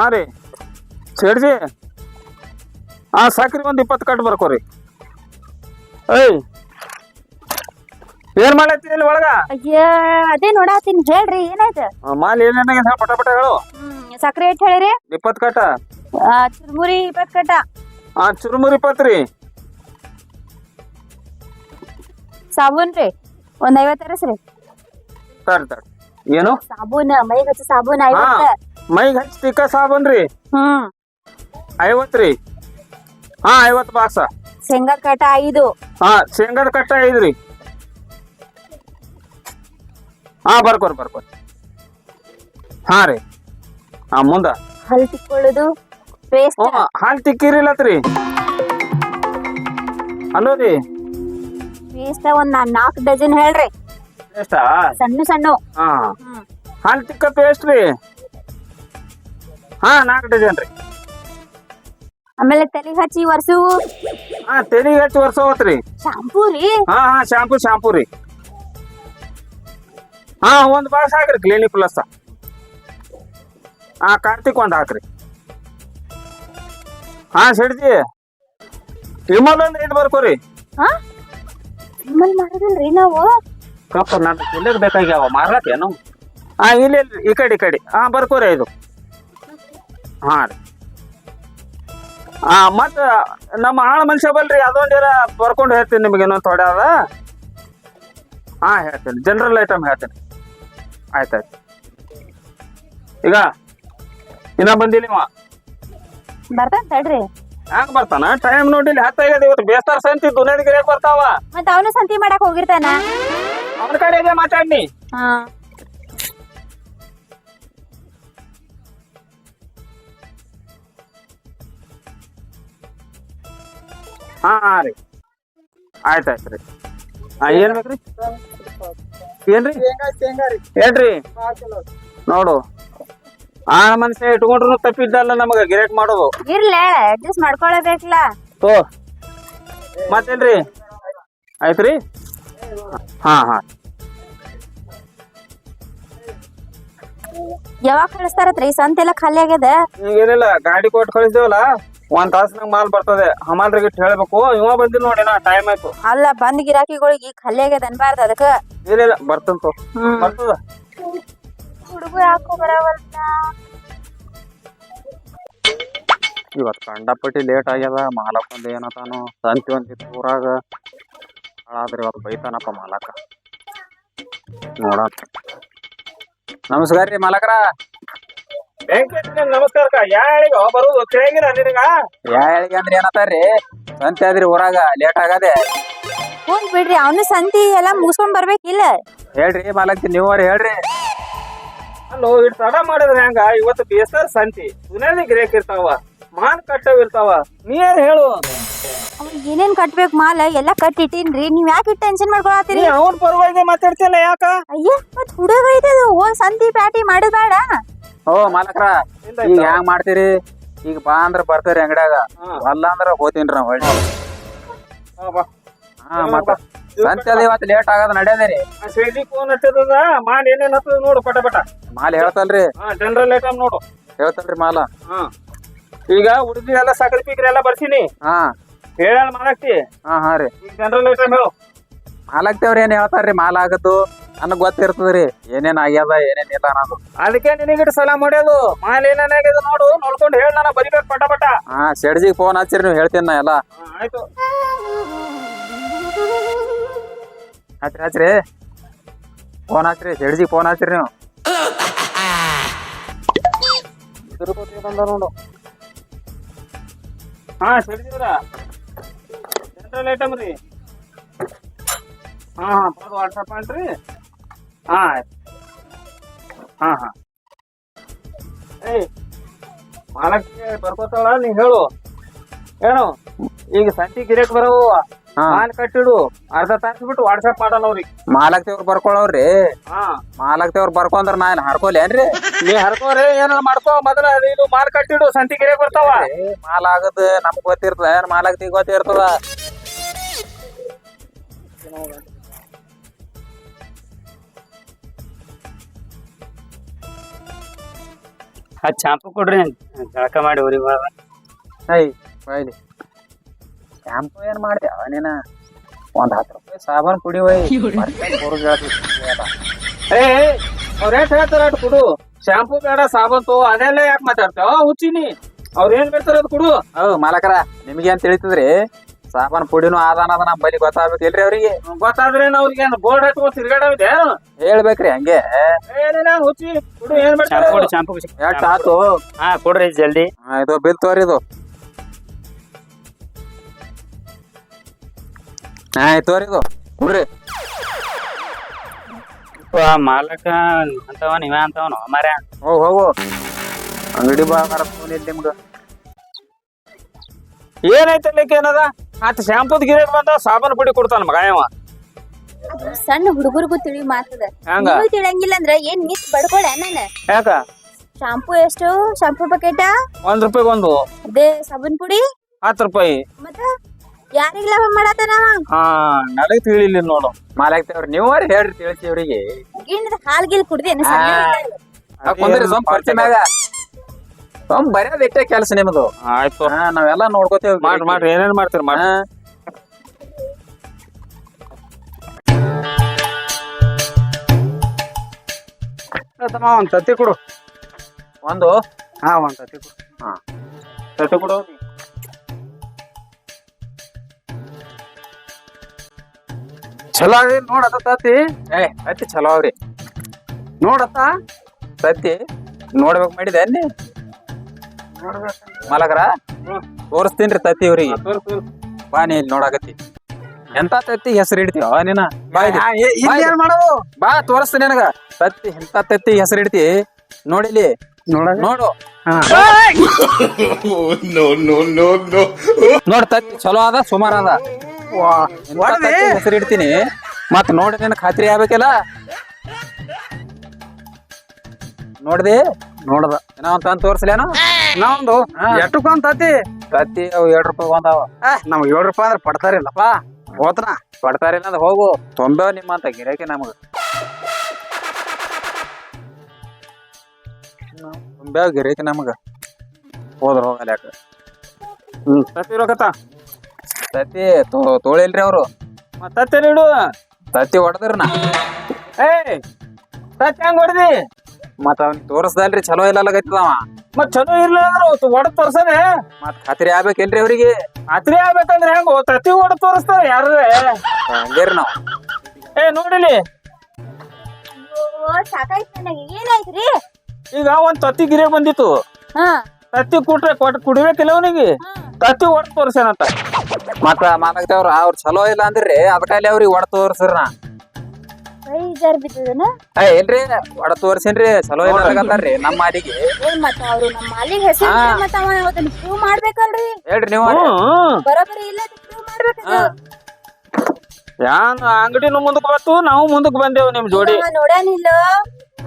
ಹಾಂ ರೀ ಸೇಡ್ಜಿ ಹಾಂ ಸಕ್ರಿ ಒಂದು ಇಪ್ಪತ್ತು ಕಟ್ಟು ಬರ್ಕೋರಿ. ಏಯ್! ಏನ್ ಮಾಡತ್ತಿ ಇಲ್ಲಿ ಒಳಗ? ಅಯ್ಯ ಅದೇ ನೋಡಾತೀನಿ ಹೇಳ್ರಿ ಏನಾಯ್ತು? ಮಾಲ್ ಏನೇನಾಗ ಹೇಳಿ ಪಟ ಪಟ ಹೇಳು. ಸಕ್ರೆ ಎಷ್ಟ್ ಹೇಳಿರಿ? ಇಪ್ಪತ್ತು ಕಟ್ಟ? ಆ, ಚುರ್ಮುರಿ ಇಪ್ಪತ್ ಕಟ್ಟ. ಹಾಂ ಚುರುಮುರಿ ಇಪ್ಪತ್ತು ರೀ. ಸಾಬೂನ್ ರೀ ಒಂದ್ ಐವತ್ ತರಸ್ರಿ ತಡಿ ತಡಿ. ಏನು? ಸಾಬೂನ್ ಮೈಗ್ ಹಚ್ಚ ಸಾಬೂನ್ ಐವತ್ತ. ಮೈಗೆ ಹಚ್ಚಿ ತಿಕ್ಕ ಸಾಬನ್ ರೀ. ಹ್ಮ್. ಐವತ್ ರೀ. ಹಾ ಐವತ್ ಬಾಕ್ಸ. ಶೇಂಗಾ ಕಟ್ಟ ಐದು. ಹಾ ಶೇಂಗಾದ ಕಟ್ಟ ಐದು ರೀ. ಹಾ ಬರ್ಕೋರಿ ಬರ್ಕೋರಿ. ಹಾ ರೀ. ಹಾ ಮುಂದ. ಹಲ್ ತಿಕ್ಕೊಳ್ಳೋದು ಪೇಸ್ಟ್ ಹ್ಞೂ ಹಾಲು ತಿಕ್ಕಿರಿಲ್ಲತ್ರಿ ಹಲೋ ರೀ. ಪೇಸ್ಟ್ ಒಂದ್ ನಾ- ನಾಲ್ಕ್ ಡಜನ್ ಹೇಳ್ರಿ. ಎಷ್ಟಾ ಸಣ್ಣ ಸಣ್ಣ. ಹಾ. ಹಾಲು ತಿಕ್ಕ ಪೇಸ್ಟ್ ರೀ. ಹಾಂ ನಾಲ್ಕು ಡಜನ್ ರೀ. ಆಮೇಲೆ ತಲೆ ಹಚ್ಚಿ ವರ್ಸು ಹಾಂ ತೆಲಿಗೆ ಹಚ್ಚಿ ವರ್ಷ ರೀ. ಶಾಂಪೂ ರೀ? ಹಾಂ ಹಾಂ ಶಾಂಪು ಶಾಂಪು ರೀ. ಹಾಂ ಒಂದು ಬಾಕ್ಸ್ ಹಾಕ್ರಿ ಕ್ಲಿನಿಕ್ ಪ್ಲಸ್ ಹಾಂ ಕಾರ್ತಿಕ್ ಒಂದು ಹಾಕ್ರಿ. ಹಾಂ ಸಿಡ್ಜಿ ವಿಮಲ್ ಒಂದ್ ಐದು ಬರ್ಕೋರಿ ಹಾ? ನಿಮ್ಮಲ್ಲಿ ಮಾಡೋದಿಲ್ರಿ ನಾವು? ಕಪ್ಪ ನಾನು ಎಲ್ಲದ ಬೇಕಾಗ್ಯಾವ ಮಾರ್ಲತ್ತೇನು? ಹಾಂ ಇಲ್ಲ ಇಲ್ಲ ಈ ಕಡೆ ಈ ಕಡೆ. ಹಾ ಬರ್ಕೋರಿ ಐದು ಹಾಂ ರೀ. ಹಾಂ ಮತ್ತು ನಮ್ಮ ಆಳ ಮನುಷ್ಯ ಬಲ್ರಿ ಅದೊಂದೇರ ಬರ್ಕೊಂಡು ಹೇಳ್ತೀನಿ ನಿಮಗೆ ಇನ್ನೊಂದು ಥೋಡೆ ಅದ. ಹಾ ಹೇಳ್ತೀನಿ. ಜನರಲ್ ಐಟಮ್ ಹೇಳ್ತೀನಿ. ಆಯ್ತಾಯ್ತು. ಆಯ್ತು ಈಗ ಇನ್ನ ಬಂದಿಲ್ಲ ಇವ. ಬರ್ತಾನ ತಡ್ರಿ. ಹ್ಯಾಂಗ ಬರ್ತಾನ? ಟೈಮ್ ನೋಡಿಲ್ಲ ಹತ್ತಾಗ್ಯದ ಇವತ್ತು. ಬೇಸ್ತಾರ ಸಂತಿ ದುನಿಯಾದ ಬರ್ತಾವ. ಮತ್ತ ಅವನು ಸಂತಿ ಮಾಡಕ್ ಹೋಗಿರ್ತಾನ? ಅವನ ಕಡೆಗೆ ಮಾತಾಡ್ನಿ. ಹಾ. ಹಾ ಹಾ ರೀ. ಆಯ್ತು ಆಯ್ತು ರೀ ಹಾ ಏನ್ ಬೇಕ್ರಿ? ಏನ್ರಿ? ಏನ್ರಿ ನೋಡು. ಆ ಮನಸ್ಸೆ ಇಟ್ಕೊಂಡ್ರು ತಪ್ಪಿದ್ದಲ್ಲ ನಮಗ ಗಿರೇಟ್ ಮಾಡೋದು. ಇರ್ಲೇ ಅಡ್ಜಸ್ಟ್ ಮಾಡ್ಕೊಳ್ಳಬೇಕಲ್ಲ ತೋ. ಮತ್ತೇನ್ರಿ? ಆಯ್ತ್ರಿ? ಹಾ ಹಾ. ಯಾವಾಗ ಕಳಿಸ್ತಾರತ್ರಿ? ಸಂತೆಲ್ಲ ಖಾಲಿ ಆಗ್ಯದ? ಏನಿಲ್ಲ ಗಾಡಿ ಕೊಟ್ಟು ಕಳಿಸ್ತೇವಲ್ಲ ಒಂದ್ ತಾಸ್ನಾಗ ಮಾಲ್ ಬರ್ತದೆ. ಹಮಾಲ್ರಿಗೆ ಹೇಳ್ಬೇಕು. ಇವ ಬಂದಿ ನೋಡಿ ನಾ ಟೈಮ್ ಆಯ್ತು. ಅಲ್ಲ ಬಂದ್ ಗಿರಾಕಿಗಳಿಗೆ ಖಾಲಿ ಆಗ್ಯದ ಅನ್ಬಾರ್ದ ಅದಕ್ಕ. ಇಲ್ಲ ಇಲ್ಲ ಬರ್ತಂತ ಬರ್ತದ. ಹುಡುಗ ಯಾಕೋ ಇವತ್ ಕಂಡಪಟ್ಟಿ ಲೇಟ್ ಆಗ್ಯದ. ಮಾಲಕ್ಕೊಂದು ಏನತಾನು ಸಂತಿ ಒಂದಿತ್ತು ಊರಾಗ. ಹಾಳಾದ್ರೆ ಇವತ್ತು ಬೈತಾನಪ್ಪ ಮಾಲಕ. ನೋಡ ನಮಸ್ಕಾರ ರೀ ಮಾಲಕರ. ನಮಸ್ಕಾರ ಯಾ ಬರೋದು ಬರುದು ಕೇಳಂಗಿಲ್ಲ ನಿನಗ? ಯಾ ಹೇಳಿಗೆ ಅಂದ್ರೆ ಏನತ್ತಾರ್ರಿ ಸಂತೆ ಊರಾಗ ಲೇಟ್ ಆಗದೆ. ಹ್ಞೂ ಬಿಡ್ರಿ ಅವನು ಸಂತಿ ಎಲ್ಲ ಮುಗಿಸ್ಕೊಂಡ್ ಬರ್ಬೇಕಿಲ್ಲ ಹೇಳ್ರಿ ಮಾಲಕ್ತಿ ನೀವ್ರಿ ಹೇಳ್ರಿ. ಅಲ್ಲೋ ಇಟ್ ತಡ ಮಾಡಿದ್ರೆ ಹೆಂಗ? ಇವತ್ತು ಬೇಸರ್ ಸಂತಿ. ಸುನೇಲಿ ಗಿರೇಕ್ ಇರ್ತಾವ ಮಾನ್ ಕಟ್ಟವ್ ಇರ್ತಾವ. ನೀ ಏನ್ ಹೇಳು? ಅವ್ನಿಗೆ ಏನೇನ್ ಕಟ್ಬೇಕು ಮಾಲ? ಎಲ್ಲ ಕಟ್ಟಿಟ್ಟಿನ್ರಿ. ನೀವ್ ಯಾಕೆ ಟೆನ್ಷನ್ ಮಾಡ್ಕೊಳತ್ತೀರಿ? ಅವನ್ ಪರವಾಗಿ ಮಾತಾಡ್ತಿಲ್ಲ ಯಾಕ? ಅಯ್ಯ ಮತ್ ಹುಡುಗ ಐತೆ ಹೋಗ್ ಸಂತಿ ಪ್ಯಾಟಿ ಮಾಡೋದ್ ಬೇಡ. ಓ ಮಾಲಕ್ರ ಈಗ ಹ್ಯಾಂಗ್ ಮಾಡ್ತೀರಿ? ಈಗ ಬಾ ಅಂದ್ರ ಬರ್ತೀರಿ ಅಂಗಡ್ಯಾಗ. ಅಲ್ಲ ಅಂದ್ರ ಹೋತೀನ್ರಿ ನಾವ್ ಹೊಳ್ಳಿ. ಹಾ, ಮತ್ತ ಸಂತೆ ಅದ ಇವತ್ತು ಲೇಟ್ ಆಗದ ನಡೆಯದೇರಿ. ಆ ಫೋನ್ ಹಚ್ಚದ ಮಾಲ್ ಏನೇನ್ ಹತ್ತದ ನೋಡು ಪಟ ಪಟ. ಮಾಲ್ ಹೇಳ್ತಲ್ರಿ. ಜನರಲ್ ಐಟಮ್ ನೋಡು. ಹೇಳ್ತಲ್ರಿ ಮಾಲ. ಈಗ ಹುಡುಗಿ ಎಲ್ಲ ಸಕಲ್ ಪೀಕ್ರೆ ಎಲ್ಲ ಬರ್ತೀನಿ. ಹಾ. ಹೇಳ ಮಾಡಾಕ್ತಿ ಹಾ ಹಾ ರೀ. ಜನರಲ್ ಐಟಮ್ ಹೇಳು. ಮಾಲಕ್ತಿಯವ್ರ ಏನ್ ಹೇಳ್ತಾರ್ರಿ? ಮಾಲ್ ಆಗದು ನನಗ್ ಗೊತ್ತಿರ್ತದ್ರಿ. ಏನೇನ್ ಆಗ್ಯದ ಏನೇನ್ ಇಲ್ಲ ಅನ್ನೋದು. ಅದಕ್ಕೆ ನಿನಗಿಟ್ಟು ಸಲ ಮಾಡ್ಯೋದು. ಮಾಲ್ ಏನೇನ್ ಆಗ್ಯದ ನೋಡು ನೋಡ್ಕೊಂಡು ಹೇಳ ನಾನು ಬರಿಬೇಕು ಪಟ ಪಟ. ಹಾ ಶೆಡ್ಜಿಗ್ ಫೋನ್ ಹಚ್ಚಿರಿ ನೀವು ಹೇಳ್ತೀನಿ ನಾ ಎಲ್ಲ. ಹಾ, ಆಯ್ತು. ಹಚ್ರಿ ಹಚ್ರಿ. ಫೋನ್ ಹಚ್ರಿ ಶೆಡ್ಜಿಗ್ ಫೋನ್ ಹಚ್ಚಿರಿ ನೀವು. ತಿರುಪತಿ ಬಂದ ನೋಡು. ಹಾ ಸರಿದಿವ್ರ ಜನರಲ್ ಐಟಮ್ ರೀ. ಹಾ ಹಾ ಬರೋದು ವಾಟ್ಸಪ್ ಮಾಡ್ರಿ. ಹಾ ಆಯ್ತು. ಹಾ ಹಾ. ಏಯ್ ಮಾಲಕ್ಕೆ ಬರ್ಕೋತಾಳ ನೀ ಹೇಳು. ಏನು? ಈಗ ಸಂತಿ ಗಿರೇಕ್ ಬರವು. ಹಾ. ಮಾಲ್ ಕಟ್ಟಿಡು. ಅರ್ಧ ತಾಸು ಬಿಟ್ಟು ವಾಟ್ಸಪ್ ಮಾಡೋಣ ಅವ್ರಿಗೆ. ಮಾಲಕ್ತಿಯವ್ರು ಬರ್ಕೊಳ್ಳೋರ್ರಿ ಹಾ. ಮಾಲಕ್ತಿಯವ್ರು ಬರ್ಕೊಂಡ್ರ ನಾ ಏನ್ ಹರ್ಕೊಲೇನ್ರಿ ನೀ ಹರ್ಕೋರಿ ಏನಾರ ಮಾಡ್ಕೋ. ಮೊದಲ ಅದು ಇದು ಮಾಲ್ ಕಟ್ಟಿಡು ಸಂತಿ ಗಿರೇಕ್ ಬರ್ತಾವ. ಮಾಲ್ ಆಗದ್ ನಮ್ಗ್ ಗೊತ್ತಿರ್ತದ ಏನ್ ಮಾಲಕ್ತಿ ಗೊತ್ತಿರ್ತದ? ಆ ಚಾಂಪು ಕೊಡ್ರಿ ಜಳಕ ಮಾಡಿ ಊರಿಗೆ ಬರ ಐ ಬಾಯ್ಲಿ. ಶಾಂಪು ಏನ್ ಮಾಡ್ದೆ ಅವನೇನ ಒಂದ್ ಹತ್ತು ರೂಪಾಯಿ ಸಾಬಾನ್ ಕುಡಿ ಒಯ್ ಏ ಅವ್ರ ಏಟ್ ಹೇಳ್ತಾರ ಅಟ್ ಕೊಡು. ಶಾಂಪೂ ಬೇಡ ಸಾಬೂನ್ ತೋ ಅದೆಲ್ಲ ಯಾಕೆ ಮಾತಾಡ್ತಾವ ಹುಚ್ಚಿನಿ ಅವ್ರ ಏನ್ ಬೇಡ್ತಾರ ಅದ್ ಕೊಡು. ಹೌದ್ ಮಾಲಕರ ನಿಮ್ಗೆ ಏನ್ ತಿಳಿತದ್ರಿ? ಸಾಬಾನ್ ಪುಡಿನು ಆದಾನ ಅದ ನಮ್ ಬಲಿ ಗೊತ್ತಾಗ್ಬೇಕಿಲ್ರಿ ಅವ್ರಿಗೆ? ಗೊತ್ತಾದ್ರೆ ಅವ್ರಿಗೆ ಏನು ಬೋರ್ಡ್ ಹಾಕಿ ತಿರ್ಗಾಡವಿದೆ ಹೇಳ್ಬೇಕ್ರಿ ಹಂಗೆ. ಹುಚ್ಚಿ ಏನ್ ಎಷ್ಟ್ ಆತು ಹಾ ಕೊಡ್ರಿ ಜಲ್ದಿ. ಹಾ, ಇದು ಬಿಲ್ ತೋರಿ ಇದು. ಹಾ ಇದು ತೋರಿ ಇದು. ಕೊಡ್ರಿ. ಆ ಮಾಲಕ ಅಂತವ ನೀವ ಅಂತವನು ಮರ ಹೋಗ್ ಹೋಗು. ಅಂಗಡಿ ಬಾ ಫೋನ್ ಇಲ್ಲಿ ನಿಮ್ಗ ಏನೈತೆ ಏನದ? ಆತ ಶಾಂಪೂದ್ ಗಿರೇಟ್ ಬಂದ ಸಾಬೂನ್ ಪುಡಿ ಕೊಡ್ತಾನ ಮಗ ಅದು ಸಣ್ಣ ಹುಡುಗರಿಗೂ ತಿಳಿ ಮಾತದ. ಹಂಗ? ನೀವು ತಿಳಿಯಂಗಿಲ್ಲ ಅಂದ್ರ ಏನ್ ಮಿಸ್ ಬಡ್ಕೊಳ ನಾನು? ಯಾಕ? ಶಾಂಪೂ ಎಷ್ಟು? ಶಾಂಪೂ ಬಕೆಟ ಒಂದ್ ರೂಪಾಯಿ ಒಂದು. ಅದೇ ಸಾಬೂನ್ ಪುಡಿ? ಹತ್ತು ರೂಪಾಯಿ. ಮತ್ತ ಯಾರಿಗ್ ಲಾಭ ಮಾಡತಾನ ಹಾ ನನಗ್ ತಿಳಿಲಿಲ್ಲ ನೋಡು. ಮಾಲಾಕ್ತೇವ್ರಿ ನೀವು ಹೇಳ್ರಿ ತಿಳಿಸಿ ಅವ್ರಿಗೆ. ಗಿಣ್ಣದ ಹಾಲ್ ಗಿಲ್ ಕುಡ್ದೇನು ಆ, ಕುಂದ್ರಿ ಸ್ವಲ್ಪ ಮಗ ಮ್ಯಾಗ. ಸೊಂಪ್ ಬರೆಯೋದ್ ಇಟ್ಟೆ ಕೆಲಸ ನಿಮ್ದು. ಆಯ್ತು. ಹಾ ನಾವೆಲ್ಲ ನೋಡ್ಕೋತೇವ್. ಮಾಡ್ರಿ ಮಾಡ್ರಿ ಏನೇನ್ ಮಾಡ್ತೀರಿ ಮಾಡ್ರಿ ಹಾ. ತಮ್ಮ ಒಂದ್ ತತ್ತಿ ಕೊಡು. ಒಂದು? ಹಾ ಒಂದ್ ತತ್ತಿ ಕೊಡು. ಹಾ. ತತ್ತಿ ಕೊಡು. ಚಲೋ ಅದಿ ನೋಡತ್ತ ತತ್ತಿ. ಏ ಅತ್ತಿ ಚಲೋ ಅವ್ರಿ. ನೋಡತ್ತ ತತ್ತಿ. ನೋಡ್ಬೇಕು ಮಾಡಿದೆ ಅಲ್ಲಿ ಮಾಲಕರ ತೋರಿಸ್ತೀನ್ರಿ ತತ್ತಿ ಅವ್ರಿಗೆ. ಬಾ ನೀ ಇಲ್ಲಿ ನೋಡಾಕತ್ತಿ. ಎಂತ ತತ್ತಿ ಹೆಸರು ಇಡ್ತೀವ ನೀನ. ಬಾ ಇಲ್ಲಿ. ಇಲ್ಲಿ. ಏನ್ ಮಾಡವು ಬಾ ತೋರಿಸ್ತೀನಿ ನನಗ. ತತ್ತಿ ಎಂತ ತತ್ತಿ ಹೆಸರು ಇಡ್ತಿ ನೋಡಿಲಿ ನೋಡ. ನೋಡ್ ತತ್ತಿ ಚಲೋ ಅದ ಸುಮಾರ ಅದ. ಹೆಸರು ಇಡ್ತೀನಿ ಮತ್ ನೋಡಿ ನಿನ್ ಖಾತ್ರಿ ಆಗ್ಬೇಕಲ್ಲ? ನೋಡ್ದಿ? ನೋಡದ. ಏನೋ ಅಂತ ತೋರ್ಸ್ಲೇನು ನಾವೊಂದು ರೂಪಾಯಿ ಎಷ್ಟಕ್ಕೊಂದ್ ತತ್ತಿ? ತತ್ತಿ ಅವು ಎರಡು ರೂಪಾಯಿ ಒಂದಾವ. ನಮ್ಗೆ ಏಳು ರೂಪಾಯಿ ಅಂದ್ರೆ ಪಡ್ತಾರಿಲ್ಲಪ್ಪ ಹೋತನ? ಪಡ್ತಾರಿಲ್ಲ ಅಂದ್ರೆ ಹೋಗು. ತೊಂಬೆ ನಿಮ್ಮಂತ ಗಿರಾಕಿ ನಮಗ. ತುಂಬಾ ಗಿರಾಕಿ ನಮಗ. ಹೋದ್ರ ಹೋಗಲ್ಲ ಯಾಕ ಹ್ಮ್. ತತ್ತಿ ಇರೋಕತ್ತ ತತ್ತಿ ತೋ- ತೋಳಿಲ್ರಿ ಅವರು. ಮತ್ತ ತತ್ತಿ ಇಡು ತತ್ತಿ ಹೊಡೆದ್ರನ. ಏಯ್ ತತ್ತಿ ಹೆಂಗ್ ಹೊಡ್ದಿ? ಮತ್ತ ಅವ್ನಿಗೆ ತೋರಿಸ್ದಲ್ರಿ ಚಲೋ ಇಲ್ಲ ಅವ. ಮತ್ ಚಲೋ ಇರ್ಲಿಲ್ಲ ಅಂದ್ರೆ ಹೊಡೆದ್ ತೋರ್ಸನೆ ಮತ್ ಖಾತ್ರಿ ಆಗ್ಬೇಕೇನ್ರಿ ಅವ್ರಿಗೆ? ಖಾತ್ರಿ ಆಗ್ಬೇಕಂದ್ರೆ ಹೆಂಗ ತತ್ತಿ ಒಡ ತೋರಿಸ್ತಾರ ಯಾರು ಹಂಗೇರಿ ನಾವ್. ಏ ನೋಡಿಲಿ. ಸಾಕಾಯ್ತು ನನಗೆ. ಏನಾಯ್ತ್ರಿ ಈಗ ಒಂದ್ ತತ್ತಿ ಗಿರೆ ಬಂದಿತ್ತು. ಹಾ. ತತ್ತಿ ಕುಟ್ರೆ ಕೊಟ್ ಕುಡಿಬೇಕಿಲ್ಲ ಅವನಿಗೆ. ತತ್ತಿ ಒಡ ತೋರ್ಸೇನಂತ ಮತ್ತ ಮಾತಾಗ್ತೇವ್ರ ಅವ್ರ ಚಲೋ ಇಲ್ಲ ಅಂದ್ರಿ ಅದಕ್ಕಾಗಿ ಅವ್ರಿಗೆ ಒಡ ತೋರ್ಸ್ರ ನಾ ಜಾರ್ ಬಿದ್ದದನ? ಏ ಇಲ್ರಿ ಒಡ ತೋರ್ಸೇನ್ರಿ ಚಲೋ ಇಲ್ಲ ಅನ್ನಕತ್ತಾರ್ರಿ ನಮ್ಮ ಮಾಲಿಗೆ. ಏನ್ ಮತ್ತ ಅವ್ರು ನಮ್ಮ ಮಾಲಿಗೆ ಹೆಸರು. ಮತ್ತ ಅವ ಅದನ್ನ ಪ್ರೂವ್ ಮಾಡ್ಬೇಕಲ್ರಿ? ಹೇಳ್ರಿ ನೀವು. ಬರೋಬರಿ ಇಲ್ಲ ಪ್ರೂವ್ ಮಾಡ್ಬೇಕದು ಯಾನ್ ಅಂಗಡಿನೂ ಮುಂದಕ್ ಬಂತು ನಾವು ಮುಂದಕ್ ಬಂದೇವು ನಿಮ್ ಜೋಡಿ. ಅವ ನೋಡ್ಯಾನಿಲ್ಲ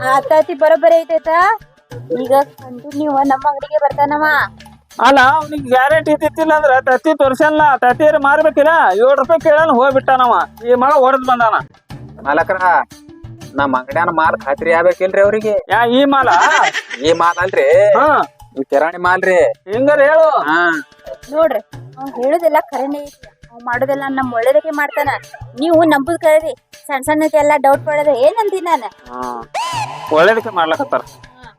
ಆ ತತ್ತಿ ಬರೋಬರಿ ಐತೈತ? ಈಗ ಕಂಟಿನ್ಯೂ ನಮ್ಮ ಅಂಗಡಿಗೆ ಬರ್ತಾನವ. ಅಲ್ಲ ಅವ್ನಿಗೆ ಗ್ಯಾರಂಟಿ ಇದ್ದಿತ್ತಿಲ್ಲ ಅಂದ್ರ ತತ್ತಿ ತೋರ್ಸಲ್ಲ ತತ್ತಿ ಮಾರ್ಬೇಕಿಲ್ಲ ಏಳು ರೂಪಾಯಿ ಕೇಳಲ್ಲ ಹೋಗ್ಬಿಟ್ಟಾನವ. ಈ ಮಗ ಹೊಡೆದ್ ಬಂದಾನ. ಮಾಲಕರ ನಮ್ಮ ಅಂಗಡ್ಯಾನ ಮಾಲ್ ಖಾತ್ರಿ ಆಗ್ಬೇಕಿಲ್ರಿ ಅವ್ರಿಗೆ? ಯಾ ಈ ಮಾಲ? ಈ ಮಾಲ್ ಅಲ್ರಿ? ಹಾ. ಕಿರಾಣಿ ಮಾಲ್ರಿ? ಹಿಂಗಾರ ಹೇಳು. ಹಾ. ನೋಡ್ರಿ ಅವ್ನ್ ಹೇಳುದೆಲ್ಲ ಖರೇನೆ ಐತಿ ಅವ್ ಮಾಡೋದೆಲ್ಲ ನಮ್ ಒಳ್ಳೇದಕ್ಕೆ ಮಾಡ್ತಾನ. ನೀವು ನಂಬುದ್ ಕರೀರಿ ಸಣ್ಣ ಸಣ್ಣಕ್ಕೆಲ್ಲ ಡೌಟ್ ಪಡೋದ ಏನಂತೀನಿ ನಾನು? ಹಾ. ಒಳ್ಳೇದಕ್ಕೆ ಮಾಡ್ಲಕತ್ತಾರ.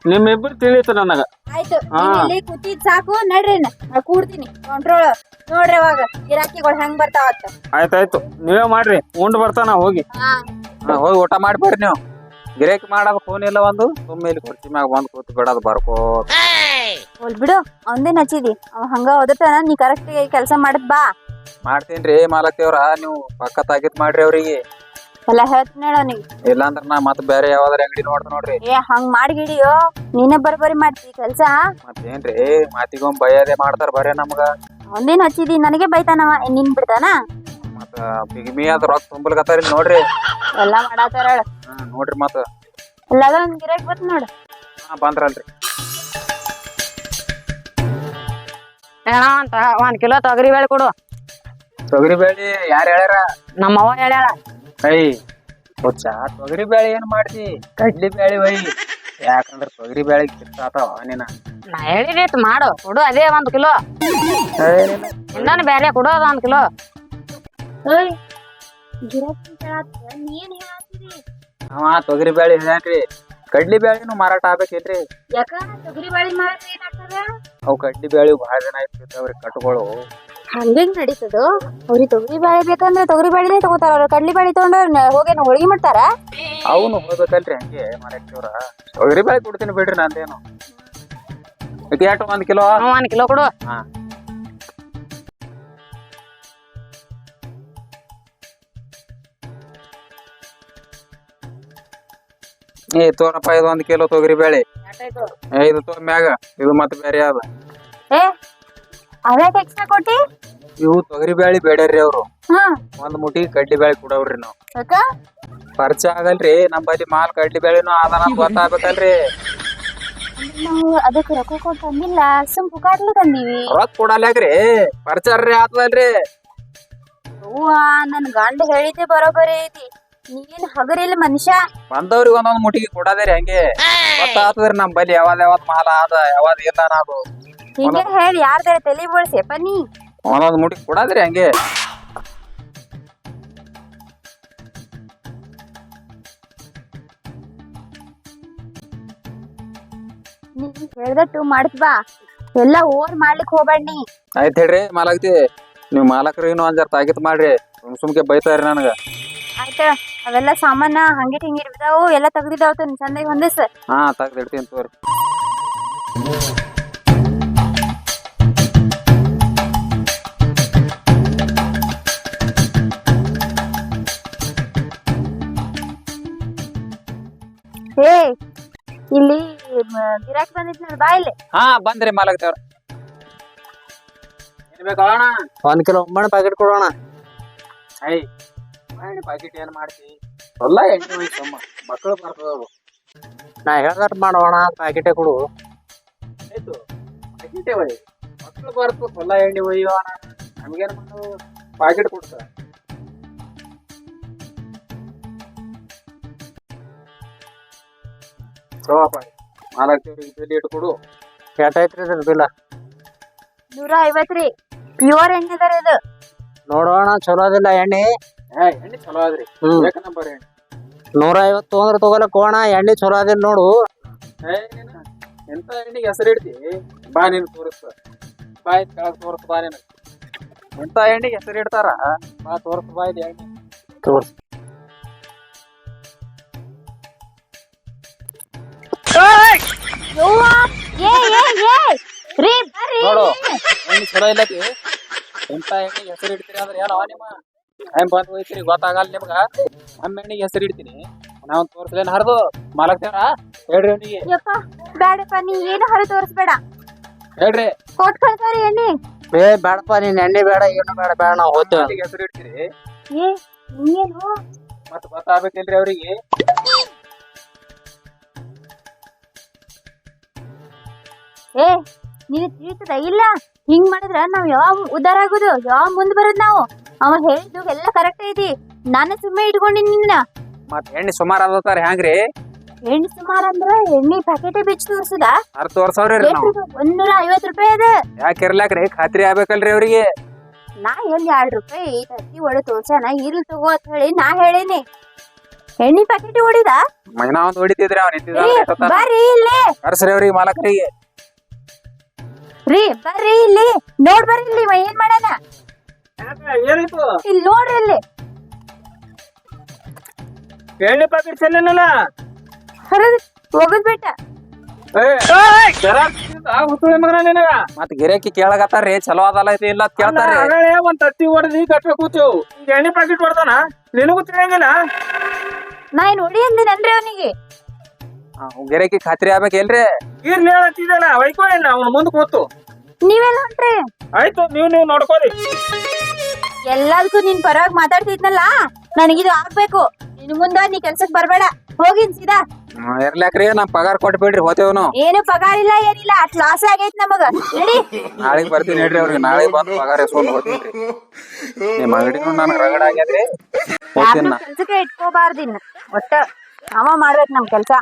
ನಿಮ್ಮಿಬ್ರು ತಿಳಿತು ನನಗ. ಆಯ್ತು ಹಾ. ನೀವ್ ಇಲ್ಲಿ ಕೂತಿದ್ ಸಾಕು ನಡ್ರಿ ನಾ ನಾ ಕೂಡ್ತೀನಿ. ಕಂಟ್ರೋಲ್ ನೋಡ್ರಿ ಅವಾಗ ಗಿರಾಕಿಗಳು ಹೆಂಗ್ ಬರ್ತಾವ ಆಯ್ತಾಯ್ತು ನೀವೇ ಮಾಡ್ರಿ ಉಂಡ್ ಬರ್ತಾನ ಹೋಗಿ. ಹಾ. ಹಾ, ಹೋಗಿ ಊಟ ಮಾಡ್ಬೇಡ್ರಿ ನೀವು. ಗಿರಾಕಿ ಮಾಡಕ್ ಫೋನ್ ಇಲ್ಲ ಒಂದು ಸುಮ್ಮನೆ ಇಲ್ಲಿ ಕುರ್ಚಿ ಮ್ಯಾಗ ಬಂದ್ ಕೂತ್ ಬಿಡೋದು ಬರ್ಕೋ. ಹೋಲ್ ಬಿಡು ಅವಂದೇನ್ ಹಚ್ಚಿದಿ? ಅವ ಹಂಗ ನೀ ಕರೆಕ್ಟ್ ಕೆಲಸ ಮಾಡದ್ ಬಾ. ಮಾಡ್ತೀನ್ರಿ ಮಾಲಕ್ತಿಯವ್ರ ನೀವು ಪಕ್ಕ ತಾಗಿತ್ ಮಾಡ್ರಿ ಅವ್ರಿಗೆ. ಎಲ್ಲ ಹೇಳ್ತೀನಿ ನೀ ಇಲ್ಲ ಅಂದ್ರ ನಾ ಮತ್ತೆ ಬೇರೆ ಯಾವ್ದಾರ ಅಂಗಡಿ ನೋಡ್ದ ನೋಡ್ರಿ. ಏ ಹಂಗ್ ಮಾಡ್ಗಿಡಿಯೋ ನೀನೇ ಬರ್ಬರಿ ಮಾಡ್ತಿ ಕೆಲ್ಸ. ಮತ್ತೇನ್ರಿ? ಮಾತಿಗೊಂದ್ ಬೈಯದೇ ಮಾಡ್ತಾರ ಬರೇ ನಮ್ಗ. ಒಂದೇನ್ ಹಚ್ಚಿದಿ? ನನಗೆ ಬೈತಾನವ. ಏನ್ ನಿನ್ ಬಿಡ್ತಾನ? ಮತ್ತ ಬಿಗ್ಮಿ ಅದ್ ರೊಕ್ಕ ತುಂಬಲ್ಕತ್ತಾರ ನೋಡ್ರಿ. ಎಲ್ಲ ಮಾಡಾತಾರ ಹಾ ನೋಡ್ರಿ ಮತ್ತ. ಎಲ್ಲಾದ ಒಂದ್ ಗಿರಾಕ್ ಬತ್ ನೋಡು. ಹಾ ಬಂದ್ರಲ್ರಿ. ಏನ ಅಂತ ಒಂದ್ ಕಿಲೋ ತೊಗರಿ ಬೇಳೆ ಕೊಡು. ತೊಗರಿ ಬೇಳಿ ಯಾರು ಹೇಳ್ಯಾರ? ನಮ್ಮವ್ವ ಹೇಳ್ಯಾಳ. ಐ ಹುಚ್ಚ ತೊಗರಿ ಬೇಳೆ ಏನ್ ಮಾಡ್ತಿ? ಕಡ್ಲಿ ಬೇಳೆ ಒಯ್ ಯಾಕಂದ್ರ ತೊಗರಿ ಬ್ಯಾಳಿ ಕಿತ್ತಾತಾವ ನೀನ ನಾ ಹೇಳಿದೈತ್ ಮಾಡು ಕೊಡು ಅದೇ ಒಂದ್ ಕಿಲೋ. ಇನ್ನೊಂದು ಬ್ಯಾರೆ ಕೊಡು ಅದ ಒಂದ್ ಕಿಲೋ. ಗಿರಾಕಿ ನೀನ್ ಹೇಳಾತಿರಿ ಅವ ತೊಗರಿ ಬ್ಯಾಳಿ ಹೇಳ್ಯಾನ್ರಿ. ಕಡ್ಲಿ ಬ್ಯಾಳಿನೂ ಮಾರಾಟ ಆಗ್ಬೇಕೇನ್ರಿ? ಯಾಕ ತೊಗರಿ ಬಾಳಿ ಏನಾಗ್ತದ ಅವು ಕಡ್ಲಿ ಬ್ಯಾಳಿ ಬಹಳ ಜನ ಇರ್ತಿರ್ತಾವ್ರಿ ಕಟ್ಗಳು ಹಂಗಂಗ್ ನಡೀತದ? ಅವ್ರಿಗೆ ತೊಗರಿ ಬಾಳೆ ಬೇಕಂದ್ರೆ ತೊಗರಿ ಬಾಳಿನೇ ತಗೋತಾರ. ಅವ್ರ ಕಡ್ಲಿ ಬಾಳಿ ತಗೊಂಡ್ರ ಹೋಗೇನು ಹೋಳಿಗೆ ಮಾಡ್ತಾರ? ಅವನು ಹೋಗ್ಬೇಕಲ್ರಿ ಹಂಗೆ ಮಾರಾಕ್ತಿವ್ರ ತೊಗರಿ ಬಾಳೆ ಕೊಡ್ತೀನಿ ಬಿಡ್ರಿ ನಂದೇನು. ಇದು ಒಂದ್ ಕಿಲೋ? ಒಂದ್ ಕಿಲೋ ಕೊಡು. ಹಾ. ಏ ತೋರಪ್ಪ ಇದು ಒಂದ್ ಕಿಲೋ ತೊಗರಿ ಬೇಳೆ. ಇದು ತೋ ಮ್ಯಾಗ. ಇದು ಮತ್ತೆ ಬೇರೆ ಅದ. ಏ ಅದ್ಯಾಕೆ ಎಕ್ಸ್ಟ್ರಾ ಕೊಟ್ಟಿ? ಇವು ತೊಗರಿ ಬ್ಯಾಳಿ ಬೇಡರ್ರಿ ಅವ್ರು. ಹಾ. ಒಂದ್ ಮುಟಿ ಕಡ್ಡಿ ಬ್ಯಾಳಿ ಕೊಡವ್ರಿ ನಾವು. ಯಾಕ? ಪರಿಚಯ ಆಗಲ್ರಿ ನಮ್ಮಲ್ಲಿ ಮಾಲ್ ಕಡ್ಡಿ ಬ್ಯಾಳಿನೂ ಅದ ನಮ್ಗ್ ಗೊತ್ತಾಗ್ಬೇಕಲ್ರಿ. ನಾವು ಅದಕ್ಕೆ ರೊಕ್ಕ ಕೊಟ್ಟು ತಂದಿಲ್ಲ ಸುಮ್ ಪುಕಾಟ್ಲು ತಂದೀವಿ. ರೊಕ್ಕ ಕೊಡಲ್ಯಾಗ್ರಿ ಪರಿಚಯ ರೀ ಆತದಲ್ರಿ. ಅವ್ವ ನನ್ ಗಂಡ ಹೇಳಿದ್ದೆ ಬರೋಬರಿ ಐತಿ. ನೀನ್ ಹಗರಿಲ್ಲ ಮನುಷ್ಯ. ಬಂದವ್ರಿಗೆ ಒಂದೊಂದ್ ಮುಟಿಗೆ ಕೊಡೋದೇ ಹಂಗೆ. ಗೊತ್ತಾಗ್ತದ್ರಿ ನಮ್ ಬಲ್ಲಿ ಯಾವಾಗ ಯಾವಾಗ ಮಾಲ ಆದ ಯಾವಾಗ ಇಲ್ಲ ಅನ್ನೋದು ಹಿಂಗೆ ಹೇಳಿ ಯಾರ್ದಾರ ತಲೆ ಬೋಳ್ಸಿ ನೀ. ಒಂದೊಂದು ಮುಡಿ ಕೊಡಾದ್ರಿ ಹಂಗೆ. ನೀ ಹೇಳ್ದಟ್ಟು ಮಾಡ್ತ್ ಬಾ. ಎಲ್ಲ ಓವರ್ ಮಾಡ್ಲಿಕ್ ಹೋಗ್ಬೇಡಿ ಆಯ್ತ್ ಹೇಳ್ರಿ ಮಾಲಕ್ತಿ ನೀವ್ ಮಾಲಕರು ಇನ್ನೂ ಒಂದ್ ಜರ ತಾಗಿತ್ ಮಾಡ್ರಿ. ಸುಮ್ ಸುಮ್ಕೆ ಬೈತಾರ ನನಗ. ಆಯ್ತ ಅವೆಲ್ಲ ಸಾಮಾನ ಹಂಗೆ ಹಿಂಗೆ ಇರ್ಬಿದಾವು ಎಲ್ಲ ತೆಗ್ದಿದ್ದಾವ ಚಂದಾಗಿ ಹೊಂದಿಸ್. ಹಾ ತೆಗ್ದಿಡ್ತೀನಿ ತೋರಿ ಗಿರಾಕಿ ಬಂದಿದ್ನಲ್ಲ ಬಾ ಇಲ್ಲಿ. ಹಾ ಬಂದ್ರಿ ಏನ್ ಬೇಕಾವಣ ಒಂದ್ ಕಿಲೋ ಮಣ್ಣ ಪ್ಯಾಕೆಟ್ ಕೊಡೋಣ ಐ ಮಾಡಿ ಪ್ಯಾಕೆಟ್ ಏನ್ ಮಾಡ್ತಿ? ಎಲ್ಲ ಎಣ್ಣೆ ಹೋಯ್ತಮ್ಮ ಮಕ್ಕಳು ಬರ್ತದವು ನಾ ಹೇಳ್ದಟ್ ಮಾಡೋಣ ಪ್ಯಾಕೆಟೇ ಕೊಡು. ಆಯ್ತು. ಪ್ಯಾಕೆಟೇ ಒಯ್ ಮಕ್ಕಳು ಬರ್ತು ಹೊಲ ಎಣ್ಣೆ ಒಯ್ಯೋಣ ನಮ್ಗೇನ್ ಬಂದು ಪ್ಯಾಕೆಟ್ ಕೊಡ್ತಾರ. ತಗೋಪ್ಪ. ಇದ್ರಲ್ಲಿ ಇಟ್ಕೊಡು. ಎಷ್ಟೈತ್ರಿ ಇದ್ರ ಬಿಲ್ಲ ನೂರ ಐವತ್ರಿ ಪ್ಯೂರ್ ಎಣ್ಣೆ ಅದಾರ ಇದು? ನೋಡೋಣ ಚಲೋ ಅದಿಲ್ಲ ಎಣ್ಣೆ. ಏ ಎಣ್ಣೆ ಚಲೋ ಅದ್ರಿ. ಹ್ಮ್. ಬೇಕ ನಂಬರ್ ಎಣ್ಣೆ? ನೂರ ಐವತ್ತು ತೊಗೊಂಡ್ರ ತಗೋಲಕ್ ಕೋಣ ಎಣ್ಣೆ ಚಲೋ ಅದಿಲ್ಲ ನೋಡು. ಏ ನೀನು ಎಂತ ಎಣ್ಣಿಗೆ ಹೆಸರು ಇಡ್ತಿ? ಬಾ ನೀನು ತೋರಿಸ್ತ ಬಾ ಇದ್ ಕೆಳಗ್ ತೋರಿಸ್ ಬಾ ನೀನು. ಎಂತ ಎಣ್ಣಿಗೆ ಹೆಸರು ಇಡ್ತಾರ? ಬಾ ತೋರಿಸ್ ಬಾ ಇದು ಎಣ್ಣೆ. ತೋರ್ಸ್. ಯವ್ವ, ಏ ಏ ಏ! ರೀ ಬರ್ರಿ. ನೋಡು ಎಣ್ಣೆ ಚಲೋ ಇಲ್ಲತಿ? ಎಂತ ಹೆಸರು ಇಡ್ತೀರಿ ಅಂದ್ರೆ ನಿಮ್ಮ? ಹೆಂಗ್ ಬಂದ್ ಹೋಯ್ತಿರಿ ಗೊತ್ತಾಗಲ್ಲ ನಿಮ್ಗ. ನಮ್ಮ ಎಣ್ಣಿಗೆ ಹೆಸರು ಇಡ್ತೀನಿ. ನಾವು ತೋರಿಸ್ಲೇನ್ ಹರಿದು? ಮಾಲಕ್ತಾರ ಹೇಳ್ರಿ ಎಣ್ಣಿಗೆ ಯಪ್ಪ ಬೇಡಪ್ಪ ನೀ ಏನು ಹರಿ ತೋರಿಸ್ಬೇಡ. ಹೇಳ್ರಿ. ಕೊಟ್ ಕಳ್ಸಾರಿ ಎಣ್ಣೆ ಏ ಬೇಡಪ್ಪ ನೀನ್ ಎಣ್ಣೆ ಬೇಡ ಏನು ಬೇಡ ಬೇಡ ನಾವು ಹೋಗ್ತೇವೆ. ಹೆಸರು ಇಡ್ತೀರಿ? ಏ ನೀನು? ಮತ್ ಗೊತ್ತಾಗ್ಬೇಕಿಲ್ರಿ ಅವ್ರಿಗೆ? ಏ ನೀನು ತಿಳಿತದ ಇಲ್ಲ? ಹಿಂಗ್ ಮಾಡಿದ್ರ ನಾವ್ ಯಾವ ಉದ್ದಾರ ಆಗೋದು? ಯಾವ ಮುಂದ್ ಬರೋದ್ ನಾವು? ಅವ ಹೇಳಿದ್ದು ಎಲ್ಲ ಕರೆಕ್ಟ್ ಐತಿ. ನಾನು ಸುಮ್ಮನೆ ಇಟ್ಕೊಂಡಿನಿ ನಿನ್ನ. ಮತ್ ಎಣ್ಣೆ ಸುಮಾರು ಅದತ್ತಾರ ಹೆಂಗ್ರಿ ಎಣ್ಣೆ ಸುಮಾರು ಅಂದ್ರ ಎಣ್ಣೆ ಪ್ಯಾಕೆಟ್ ಬಿಚ್ಚಿ ತೋರ್ಸದ? ಅರ್ ತೋರ್ಸವ್ರಿ ನಾವು. ಒಂದೂರ ಐವತ್ ರೂಪಾಯಿ ಅದ. ಯಾಕೆ ಇರ್ಲಾಕ್ರಿ ಖಾತ್ರಿ ಆಗ್ಬೇಕಲ್ರಿ ಅವ್ರಿಗೆ. ನಾ ಎಲ್ಲಿ ಎರಡ್ ರೂಪಾಯಿ ತತ್ತಿ ಒಡೆ ತೋರ್ಸಣ ಇರ್ಲಿ ತಗೋ ಅಂತ ಹೇಳಿ ನಾ ಹೇಳೇನಿ. ಎಣ್ಣೆ ಪ್ಯಾಕೆಟ್ ಹೊಡಿದ? ಮೈನಾ ಒಂದ್ ಹೊಡಿತಿದ್ರಿ ಅವ್ನ ಬರ್ರಿ ಇಲ್ಲಿ. ಕರ್ಸ್ರಿ ಅವ್ರಿಗೆ ಮಾಲಕರಿಗೆ. ರೀ ಬರ್ರಿ ಇಲ್ಲಿ. ನೋಡ್ ಬರ್ರಿ ಇಲ್ಲಿ ಇವ ಏನ್ ಮಾಡ್ಯಾನ? ಏನಾಯ್ತು ಇಲ್ಲಿ ನೋಡ್ರಿ ಇಲ್ಲಿ. ಎಣ್ಣೆ ಪ್ಯಾಕೆಟ್ ಚೆಲ್ಲಿನಲ್ಲ ಹರದ್ ಹೋಗದ್ ಬಿಟ್ಟ ಹುಸುಳಿ ಮಗನ ನಿನಗ? ಮತ್ ಗಿರಾಕಿ ಕೇಳಗತ್ತಾರ್ರಿ ಚಲೋ ಅದಲ್ಲ ಇದು ಇಲ್ಲ ಅಂತ ಕೇಳ್ತಾರ್ರಿ. ಆಗಲೇ ಒಂದ್ ತತ್ತಿ ಹೊಡೆದಿ ಕಟ್ಟ ಕೂತೇವು ಈಗ ಎಣ್ಣೆ ಪ್ಯಾಕೆಟ್ ಹೊಡ್ದಾನ? ನಿನಗೂ ತಿಳಿಯಂಗಿಲ್ಲ? ನಾ ಏನ್ ಹೊಡಿ ಅಂದಿನನ್ರಿ ಅವನಿಗೆ? ಗಿರಾಕಿ ಖಾತ್ರಿ ಆಗ್ಬೇಕೇನ್ರಿ ಇರ್ಲಿ ಹೇಳತ್ತಿದ್ದಲ್ಲ ವೈಕೋ ಇಲ್ಲ ಮುಂದೆ ಮುಂದ್ ಕೂತು. ನೀವೆಲ್ಲ ಹೊಂಟ್ರಿ ಆಯ್ತು ನೀವು ನೀವು ನೋಡ್ಕೋರಿ ಎಲ್ಲದಕ್ಕೂ ನೀನ್ ಪರವಾಗಿ ಮಾತಾಡ್ತಿದ್ನಲ್ಲ? ನನಗಿದು ಆಗ್ಬೇಕು. ಇನ್ ಮುಂದ ನೀ ಕೆಲ್ಸಕ್ ಬರ್ಬೇಡ. ಹೋಗಿನ್ ಸೀದಾ. ಇರ್ಲಾಕ್ರಿ ನಮ್ ಪಗಾರ ಕೊಟ್ಬಿಡ್ರಿ ಹೋತೇವ್ ಏನು ಪಗಾರ ಇಲ್ಲ ಏನಿಲ್ಲ ಅಟ್ ಲಾಸ್ ಆಗೈತ್ ನಮಗ. ನಡಿ. ನಾಳೆಗ್ ಬರ್ತೀನಿ ಹೇಳ್ರಿ ಅವ್ರಿಗೆ ನಾಳೆ ಬಂದು ಪಗಾರ ಎಸ್ಕೊಂಡು ಹೋಗ್ತೀನಿ ನಿಮ್ ಅಂಗಡಿನೂ ನನಗ್ ರಗಡ ಆಗ್ಯದ್ರಿ. ಹೋಗ್ತೀನಿ ಯಾರನ್ನೂ ನಾ. ಕೆಲ್ಸಕ್ಕೆ ಇಟ್ಕೋಬಾರ್ದಿನ್ ಒಟ್ಟ ನಾವ ಮಾಡ್ಬೇಕು ನಮ್ ಕೆಲ್ಸ.